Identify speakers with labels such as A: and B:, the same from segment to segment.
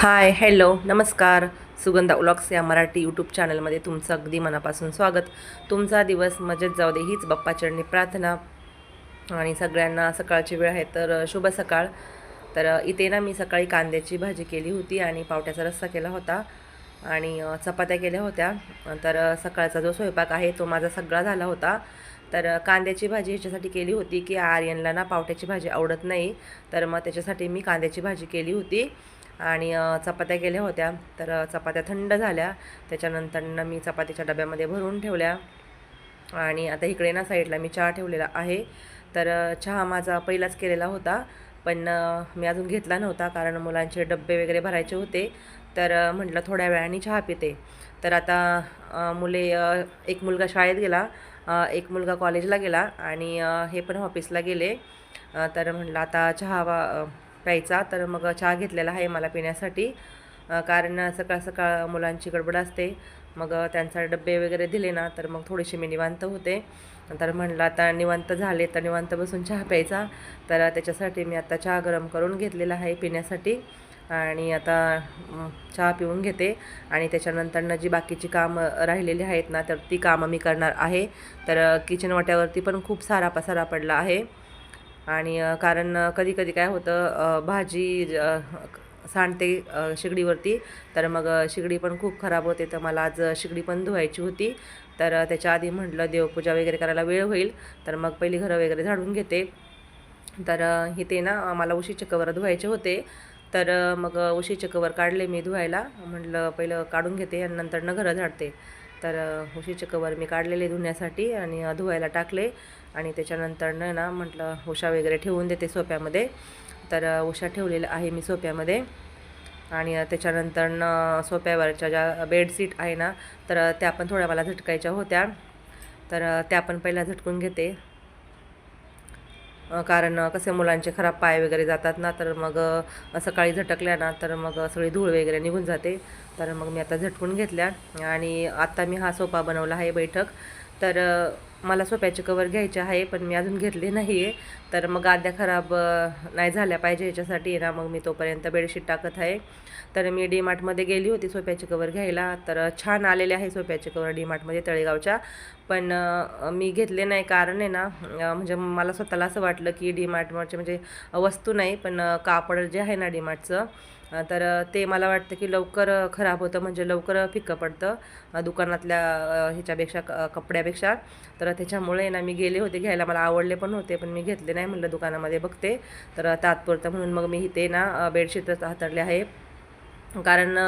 A: Hi hello नमस्कार. सुगंधा उलॉक्स या Marathi YouTube चॅनलमध्ये तुमचं अगदी मनापासून स्वागत. तुमचा दिवस मजेत जाऊ दे हीच बाप्पाचरणी प्रार्थना. आणि सगळ्यांना सकाळची वेळ आहे तर शुभ सकाळ. तर इथे ना मी सकाळी कांद्याची भाजी केली होती आणि पावट्याचा रस्सा केला होता. आणि चपात्या केल्या होत्या. तर सकाळचा जो स्वयंपाक आहे तो माझा सगळा झाला होता. तर कांद्याची भाजी ह्याच्यासाठी केली होती की आर्यनला ना पावट्याची भाजी आवडत नाही. तर मग त्याच्यासाठी मी कांद्याची भाजी केली होती. आणि चपात्या केल्या होत्या. तर चपात्या थंड झाल्या. त्याच्यानंतरनं मी चपातीच्या डब्यामध्ये भरून ठेवल्या. आणि आता इकडे ना साईडला मी चहा ठेवलेला आहे. तर चहा माझा पहिलाच केलेला होता. पण मी अजून घेतला नव्हता कारण मुलांचे डब्बे वगैरे भरायचे होते. तर म्हटलं थोड्या वेळाने चहा पिते. तर आता मुले एक मुलगा शाळेत गेला. एक मुलगा कॉलेजला गेला. आणि हे पण ऑफिसला गेले. तर म्हटलं आता चहा वा प्यायचा. तर मग चहा घेतलेला आहे मला पिण्यासाठी. कारण सकाळ सकाळ मुलांची गडबड असते. मग त्यांचा डबे वगैरे दिले ना तर मग थोडेसे मी निवांत होते. तर म्हणलं आता निवांत झाले तर निवांत बसून चहा प्यायचा. तर त्याच्यासाठी मी आता चहा गरम करून घेतलेला आहे पिण्यासाठी. आणि आता चहा पिऊन घेते. आणि त्याच्यानंतरनं जी बाकीची कामं राहिलेली आहेत ना तर ती कामं मी करणार आहे. तर किचन वाट्यावरती पण खूप सारा पसारा पडला आहे. आणि कारण कधी कधी काय होतं भाजी सांडते शेगडीवरती शिगडीवरती तर मग शेगडी पण खूप खराब होते तर मला आज शिगडी पण धुवायची होती. तर त्याच्या आधी म्हटलं देवपूजा वगैरे करायला वेळ होईल तर मग पहिली घरं वगैरे झाडून घेते. तर इथे ना मला उशीचे कवर धुवायचे होते. तर मग उशीचे कवर काढले मी धुवायला. म्हटलं पहिलं काढून घेते आणि नंतर न घरं झाडते. तर उशीचे कवर मी काढलेले धुण्यासाठी आणि धुवायला टाकले आणि त्याच्यानंतर ना म्हटलं उशा वगैरे ठेवून देते सोप्यामध्ये. तर उशा ठेवलेल्या आहे मी सोप्यामध्ये आणि त्याच्यानंतर न सोप्यावरच्या ज्या बेडशीट आहे ना तर त्या पण थोड्या मला झटकायच्या होत्या. तर त्या पण पहिल्या झटकून घेते. कारण कसे मुलांचे खराब पाय वगैरे जातात ना तर मग सकाळी झटकल्या ना तर मग सगळी धूळ वगैरे निघून जाते. तर मग मी आता झटकून घेतल्या आणि आत्ता मी हा सोफा बनवला आहे बैठक. तर मला सोप्याचे कवर घ्यायचे आहे पण मी अजून घेतले नाही आहे तर मग आद्या खराब नाही झाल्या पाहिजे ह्याच्यासाठी ना मग मी तोपर्यंत बेडशीट टाकत आहे. तर मी डी मार्टमध्ये गेली होती सोप्याचे कवर घ्यायला. तर छान आलेले आहे सोप्याचे कवर डी मार्टमध्ये तळेगावच्या. पण मी घेतले नाही कारण आहे ना म्हणजे मला स्वतःला असं वाटलं की डी म्हणजे वस्तू नाही पण कापड जे आहे ना डी मार्टचं तर ते मला वाटतं की लवकर खराब होतं. म्हणजे लवकर फिक्कं पडतं दुकानातल्या ह्याच्यापेक्षा क- कपड्यापेक्षा. तर त्याच्यामुळे ना मी गेले होते घ्यायला. मला आवडले पण होते पण मी घेतले नाही म्हटलं दुकानामध्ये. बघते. तर तात्पुरतं म्हणून मग मी इथे ना बेडशीटच हाताळले आहे. कारण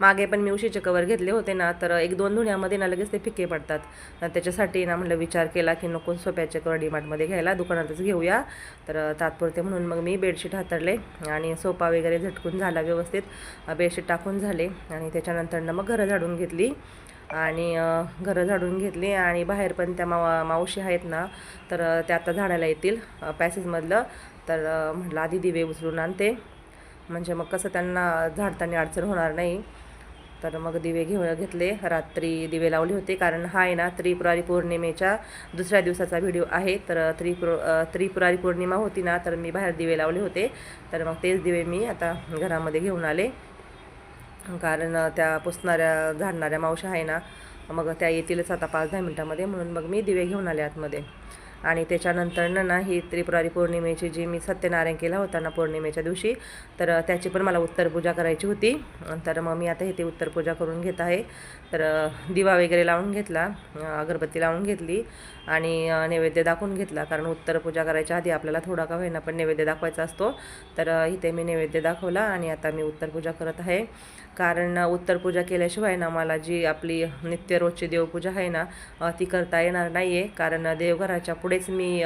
A: मागे पण मी उशीचे कवर घेतले होते ना तर एक दोन धुण्यामध्ये ना लगेच ते फिके पडतात. त्याच्यासाठी ना म्हटलं विचार केला की नको सोप्याचे कवर डीमार्टमध्ये घ्यायला दुकानातच घेऊया. तर तात्पुरते म्हणून मग मी बेडशीट हातरले आणि सोफा वगैरे झटकून झाला व्यवस्थित. बेडशीट टाकून झाले आणि त्याच्यानंतर मग घरं झाडून घेतली. आणि घरं झाडून घेतली आणि बाहेर पण त्या मावा मावशी आहेत ना तर त्या आता झाडायला येतील पॅसेजमधलं तर म्हटलं आधी दिवे उचलून आणते. म्हणजे मग कसं त्यांना झाडताना अडचण होणार नाही. तर मग दिवे घेऊन घेतले. रात्री दिवे लावले होते. कारण हा आहे ना त्रिपुरारी पौर्णिमेच्या दुसऱ्या दिवसाचा व्हिडिओ आहे. तर त्रिपुर त्रिपुरारी पौर्णिमा होती ना तर मी बाहेर दिवे लावले होते. तर मग तेच दिवे मी आता घरामध्ये घेऊन आले. कारण त्या पुसणाऱ्या झाडणाऱ्या मावशा आहे ना मग त्या येतीलच आता पाच दहा मिनटामध्ये. म्हणून मग मी दिवे घेऊन आले आतमध्ये. आणि त्याच्यानंतर ना ही त्रिपुरारी पौर्णिमेची जी मी सत्यनारायण केला होता ना पौर्णिमेच्या दिवशी तर त्याची पण मला उत्तरपूजा करायची होती. तर मग मी आता इथे उत्तरपूजा करून घेत आहे. तर दिवा वगैरे लावून घेतला अगरबत्ती लावून घेतली आणि नैवेद्य दाखवून घेतला. कारण उत्तरपूजा करायच्या आधी आपल्याला थोडा का होईना पण नैवेद्य दाखवायचा असतो. तर इथे मी नैवेद्य दाखवला आणि आता मी उत्तरपूजा करत आहे. कारण उत्तरपूजा केल्याशिवाय ना मला जी आपली नित्य रोजची देवपूजा आहे ना ती करता येणार नाही आहे कारण देवघराच्या देवघराच्या पुढेच मी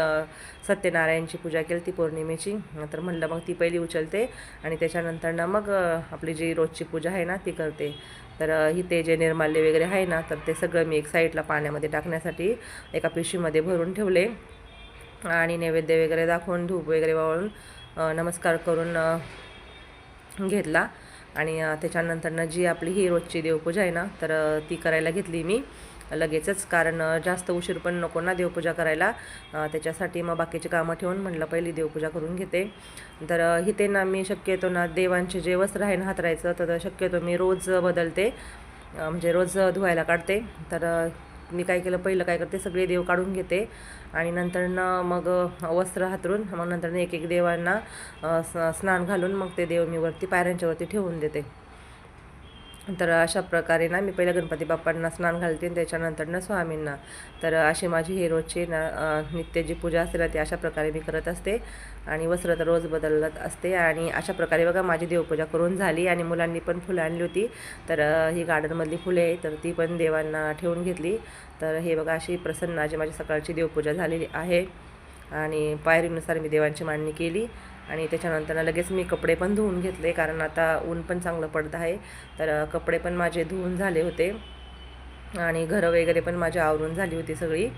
A: सत्यनारायणची पूजा केली ती पौर्णिमेची. तर म्हणलं मग ती पहिली उचलते आणि त्याच्यानंतर ना मग आपली जी रोजची पूजा आहे ना ती करते. तर इथे जे निर्माल्य वगैरे आहे ना तर ते सगळं मी एक साईडला पाण्यामध्ये टाकण्यासाठी एका पिशवीमध्ये भरून ठेवले. आणि नैवेद्य वगैरे दाखवून धूप वगैरे वाळून नमस्कार करून घेतला. आणि त्याच्यानंतरनं जी आपली ही रोजची देवपूजा आहे ना तर ती करायला घेतली मी. लगेचच कारण जास्त उशीर पण नको ना देवपूजा करायला. त्याच्यासाठी मग बाकीची कामं ठेवून म्हटलं पहिली देवपूजा करून घेते. तर हिते इथे ना मी शक्यतो ना देवांचे जे वस्त्र आहे ना हातरायचं तर शक्यतो मी रोज बदलते. म्हणजे रोज धुवायला काढते. तर मी काय केलं पहिलं काय करते सगळे देव काढून घेते. आणि नंतर मग वस्त्र हातरून मग नंतर एक एक देवांना स- स्नान घालून मग ते देव मी वरती पायऱ्यांच्या वरती ठेवून देते. तर अशा प्रकारे ना मी पहिल्या गणपती बाप्पांना स्नान घालते आणि त्याच्यानंतर ना स्वामींना. तर अशी माझी हे रोजची ना नित्य जी पूजा असते ना ती अशा प्रकारे मी करत असते. आणि वस्त्र तर रोज बदलत असते. आणि अशा प्रकारे बघा माझी देवपूजा करून झाली आणि मुलांनी पण फुलं आणली होती. तर ही गार्डनमधली फुले आहे तर ती पण देवांना ठेवून घेतली. तर हे बघा अशी प्रसन्न जी माझी सकाळची देवपूजा झालेली आहे. आणि पायरीनुसार मी देवांची मांडणी केली. आणि त्याच्यानंतर लगेच मी कपडे पण धुवून घेतले कारण आता ऊन पण चांगलं पडत आहे. तर कपडे पण माझे धुवून झाले होते. आणि घरं वगैरे पण माझी आवरून झाली होती सगळी.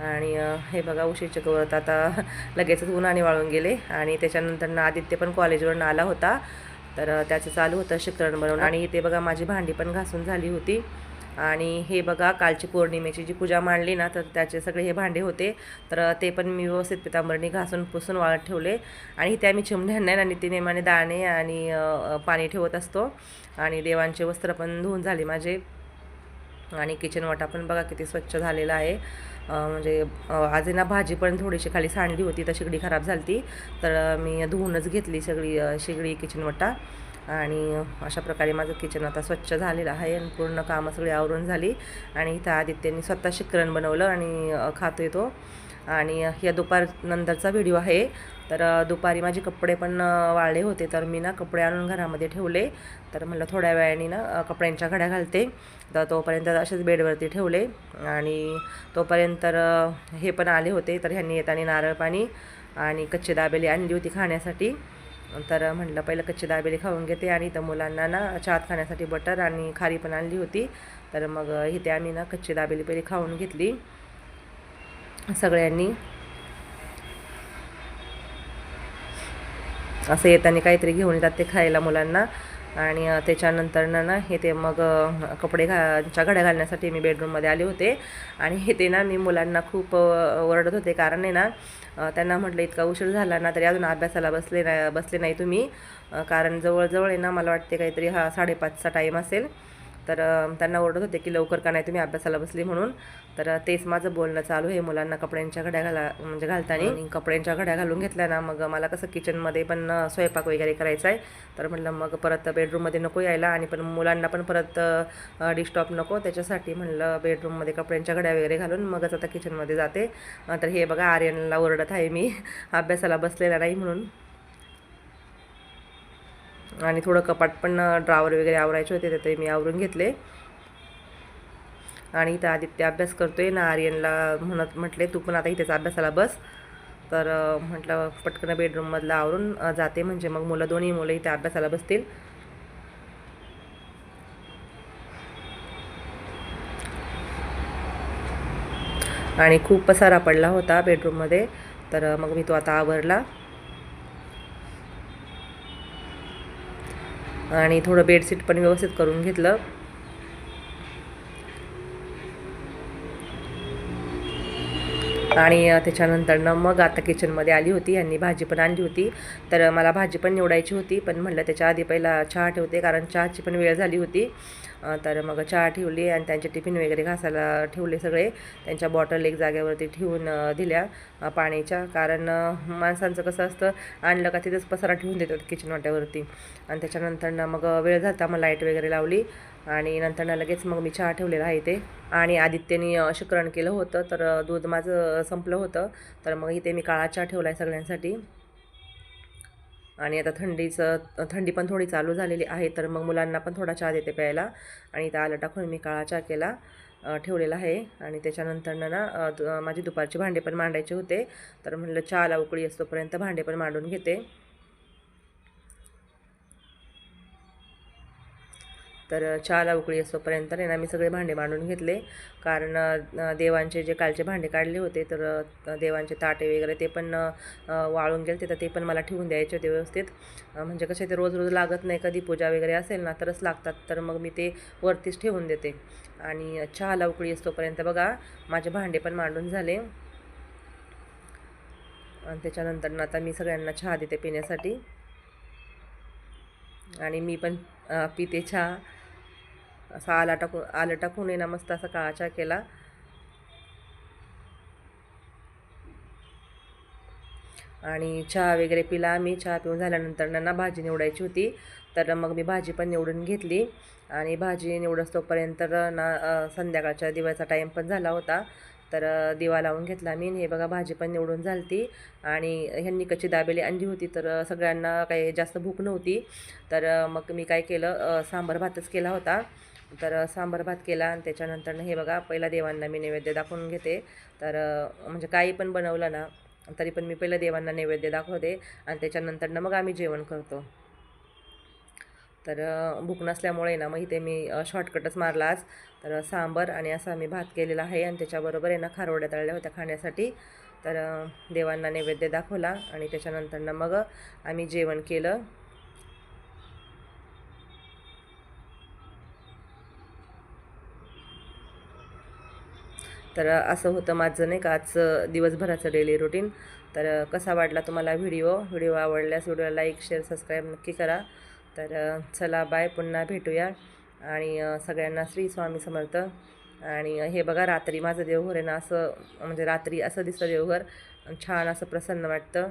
A: आणि हे बघा उशीचे गवत आता लगेचच उन्हाने वाळून गेले. आणि त्याच्यानंतर ना आदित्य पण कॉलेजवरून आला होता. तर त्याचं चालू होतं शिकरण बनवून आणि इथे बघा माझी भांडी पण घासून झाली होती. आणि हे बघा कालची पौर्णिमेची जी पूजा मांडली ना तर त्याचे सगळे हे भांडे होते. तर ते पण मी व्यवस्थित पितांबरणी घासून पुसून वाळत ठेवले. आणि इथे आम्ही चिमण्यांना आणि नित्यनेमाने दाणे आणि पाणी ठेवत असतो. आणि देवांचे वस्त्र पण धुवून झाले माझे. आणि किचन वाटा पण बघा किती स्वच्छ झालेला आहे. म्हणजे आज ना भाजी पण थोडीशी खाली सांडली होती तर शिगडी खराब झाली ती तर मी धुवूनच घेतली सगळी शेगडी किचनवटा किचन वाटा. आणि अशा प्रकारे माझं किचन आता स्वच्छ झालेलं आहे आणि पूर्ण कामं सगळी आवरून झाली. आणि इथं आदित्यने स्वतः शिकरण बनवलं आणि खातो खातोय तो आणि या दुपार नंतरचा व्हिडिओ आहे. तर दुपारी माझे कपडे पण वाळले होते. तर मी ना कपडे आणून घरामध्ये ठेवले. तर म्हटलं थोड्या वेळाने ना कपड्यांच्या घड्या घालते. तर तोपर्यंत असेच बेडवरती ठेवले. आणि तोपर्यंत हे पण आले होते. तर ह्यांनी येताना नारळ पाणी आणि कच्चे दाबेली आणली होती खाण्यासाठी. तर म्हटलं पहिलं कच्ची दाबेली खाऊन घेते आणि तर मुलांना ना चहात खाण्यासाठी बटर आणि खारी पण आणली होती. तर मग इथे आम्ही ना कच्ची दाबेली पहिली खाऊन घेतली. सगळ्यांनी असं येताना काहीतरी घेऊन येतात ते खायला मुलांना. आणि त्याच्यानंतर ना ना हे ते मग कपडे घाच्या घड्या घालण्यासाठी मी बेडरूममध्ये आले होते. आणि हे ते ना मी मुलांना खूप ओरडत होते. कारण आहे ना त्यांना म्हटलं इतका उशीर झाला ना तरी अजून अभ्यासाला बसले नाही बसले नाही तुम्ही. कारण जवळजवळ आहे ना मला वाटते काहीतरी हा साडेपाचचा टाईम असेल. तर त्यांना ओरडत होते की लवकर का नाही तुम्ही अभ्यासाला बसली म्हणून. तर तेच माझं बोलणं चालू आहे मुलांना कपड्यांच्या घड्या घाला म्हणजे घालताना. कपड्यांच्या घड्या घालून घेतल्या ना मग मला कसं किचनमध्ये पण स्वयंपाक वगैरे करायचा आहे. तर म्हटलं मग परत बेडरूममध्ये नको यायला आणि पण मुलांना पण परत डिस्टॉप नको. त्याच्यासाठी म्हणलं बेडरूममध्ये कपड्यांच्या घड्या वगैरे घालून मगच आता किचनमध्ये जाते. तर हे बघा आर्यनला ओरडत आहे मी. अभ्यासाला बसलेला नाही म्हणून. आणि थोडं कपाट पण ड्रावर वगैरे आवरायचे होते तर ते मी आवरून घेतले. आणि इथं आदित्य अभ्यास करतो आहे ना आर्यनला म्हणत म्हटले तू पण आता इथेच अभ्यासाला बस. तर म्हटलं पटकन बेडरूममधला आवरून जाते. म्हणजे मग मुलं दोन्ही मुलं इथे अभ्यासाला बसतील. आणि खूप पसारा पडला होता बेडरूममध्ये तर मग मी तो आता आवरला. आणि थोडं बेडशीट पण व्यवस्थित करून घेतलं. आणि त्याच्यानंतर त्याच्यानंतरनं मग आता किचनमध्ये आली होती यांनी भाजी पण आणली होती. तर मला भाजी पण निवडायची होती पण म्हणलं त्याच्या आधी पहिला चहा ठेवते कारण चहाची पण वेळ झाली होती. तर मग चहा ठेवली आणि त्यांचे टिफिन वगैरे घासायला ठेवले सगळे. त्यांच्या बॉटल एक जागेवरती ठेवून दिल्या पाण्याच्या. कारण माणसांचं कसं असतं आणलं का तिथंच पसारा ठेवून देतात किचन वाट्यावरती. आणि त्याच्यानंतरनं मग वेळ झाला मग लाइट वगैरे लावली. आणि नंतर लगेच मग मी चहा ठेवलेला आहे ते आणि आदित्यने अ, शिकरण केलं होतं तर दूध माझं संपलं होतं. तर मग इथे मी काळा चहा ठेवला आहे सगळ्यांसाठी. आणि आता थंडीचं थंडी पण थोडी चालू झालेली आहे तर मग मुलांना पण थोडा चहा देते प्यायला. आणि इथं आलं टाकून मी काळा चहा केला ठेवलेला आहे. आणि त्याच्यानंतरनं ना माझी दुपारचे भांडे पण मांडायचे होते. तर म्हणलं चहाला उकळी असतोपर्यंत भांडे पण मांडून घेते. तर चहाला उकळी असोपर्यंत नाही ना मी सगळे भांडे मांडून घेतले. कारण देवांचे जे कालचे भांडे काढले होते तर देवांचे ताटे वगैरे ते पण वाळून गेले तर ते पण मला ठेवून द्यायचे होते व्यवस्थित. म्हणजे कसे ते रोज रोज लागत नाही. कधी पूजा वगैरे असेल ना तरच लागतात. तर मग मी ते वरतीच ठेवून देते. आणि चहाला उकळी असतोपर्यंत बघा माझे भांडे पण मांडून झाले. आणि त्याच्यानंतर आता मी सगळ्यांना चहा देते पिण्यासाठी. आणि मी पण पिते चहा. असा आला टाकून आलं टाकून आहे मस्त असा काळा चहा केला. आणि चहा वगैरे पिला आम्ही. चहा पिऊन झाल्यानंतर ना भाजी निवडायची होती. तर मग मी भाजी पण निवडून घेतली. आणि भाजी निवडस तोपर्यंत ना संध्याकाळच्या दिव्याचा टाईम पण झाला होता. तर दिवा लावून घेतला मी हे बघा भाजी पण निवडून झालती आणि ह्यांनी कच्ची दाबेली आणली होती तर सगळ्यांना काही जास्त भूक नव्हती. तर मग मी काय केलं सांबर सांबार भातच केला होता. तर सांबर सांबार भात केला आणि त्याच्यानंतर हे बघा पहिला देवांना मी नैवेद्य दाखवून घेते. तर म्हणजे काही पण बनवलं ना तरी पण मी पहिलं देवांना नैवेद्य दाखवते आणि त्याच्यानंतरनं मग आम्ही जेवण करतो. तर भूक नसल्यामुळे ना मग इथे मी शॉर्टकटच मारला आज. तर सांबर आणि असा मी भात केलेला आहे आणि त्याच्याबरोबर आहे ना खारवड्या तळल्या होत्या खाण्यासाठी. तर देवांना नैवेद्य दाखवला आणि त्याच्यानंतर ना मग आम्ही जेवण केलं. तर असं होतं माझं नाही का आजचं दिवसभराचं डेली रुटीन तर कसा वाटला तुम्हाला व्हिडिओ व्हिडिओ आवडल्यास व्हिडिओला लाईक शेअर सबस्क्राईब नक्की करा. तर चला बाय पुन्हा भेटूया. आणि सगळ्यांना श्री स्वामी समर्थ. आणि हे बघा रात्री माझं देवघर आहे ना असं म्हणजे रात्री असं दिसतं देवघर. छान असं प्रसन्न वाटतं.